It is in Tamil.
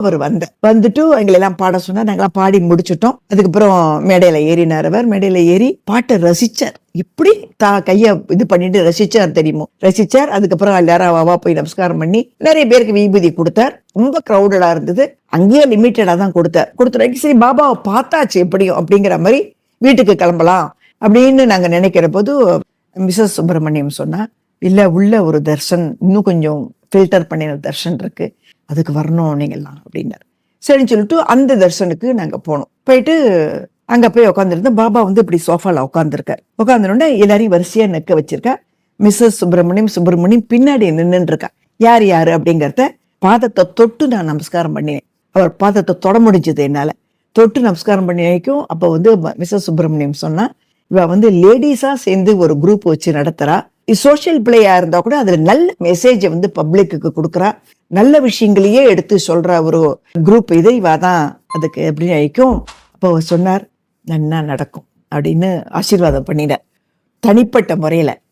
அவர் வந்த வந்துட்டு எங்களை எல்லாம் பாட சொன்னார். நாங்களாம் பாடி முடிச்சுட்டோம். அதுக்கப்புறம் மேடையில ஏறினார் அவர். மேடையில ஏறி பாட்டை ரசிச்சார். இப்படி தா கைய இது பண்ணிட்டு ரசிச்சார் தெரியுமோ? ரசிச்சார். அதுக்கப்புறம் எல்லாரும் அவா போய் நமஸ்காரம் பண்ணி நிறைய பேருக்கு விபூதி கொடுத்தார். ரொம்ப க்ரௌடடா இருந்தது. அங்கேயே லிமிட்டடா தான் கொடுத்தார். கொடுத்துட்டு சரி பாபாவை பார்த்தாச்சு எப்படியும் அப்படிங்கிற மாதிரி வீட்டுக்கு கிளம்பலாம் அப்படின்னு நாங்க நினைக்கிற போது மிஸ்ஸஸ் சுப்பிரமணியம் சொன்னா இல்ல உள்ள ஒரு தர்ஷன் இன்னும் கொஞ்சம் ஃபில்டர் பண்ணின தர்ஷன் இருக்கு. அதுக்கு வரணும் நீங்கள்லாம் அப்படின்னாரு. சரின்னு சொல்லிட்டு அந்த தர்ஷனுக்கு நாங்க போனோம். போயிட்டு அங்கே போய் உட்காந்துருந்தோம் பாபா வந்து இப்படி சோஃபால உட்காந்துருக்கார் உட்காந்துருந்தோடனே எல்லாரையும் வரிசையாக நிற்க வச்சிருக்கா. மிஸ்ஸஸ் சுப்பிரமணியம் சுப்பிரமணியம் பின்னாடி நின்றுருக்கா யார் யார்? அப்படிங்கிறத பாதத்தை தொட்டு நான் நமஸ்காரம் பண்ணினேன். அவர் பாதத்தை தொட முடிஞ்சது என்னால். தொட்டு நமஸ்காரம் பண்ணி வைக்கும் அப்போ வந்து மிஸ்ஸஸ் சுப்பிரமணியம் சொன்னா இவ வந்து லேடிஸாக சேர்ந்து ஒரு குரூப் வச்சு நடத்துகிறா சோஷியல் பிளேயா இருந்தா கூட அதுல நல்ல மெசேஜை வந்து பப்ளிக்கு கொடுக்குறா. நல்ல விஷயங்களையே எடுத்து சொல்ற ஒரு குரூப் இது தான் அதுக்கு அப்படின்னு ஆயிக்கும் அப்போ அவர் சொன்னார் நன்னா நடக்கும் அப்படின்னு ஆசீர்வாதம் பண்ணினார் தனிப்பட்ட முறையில.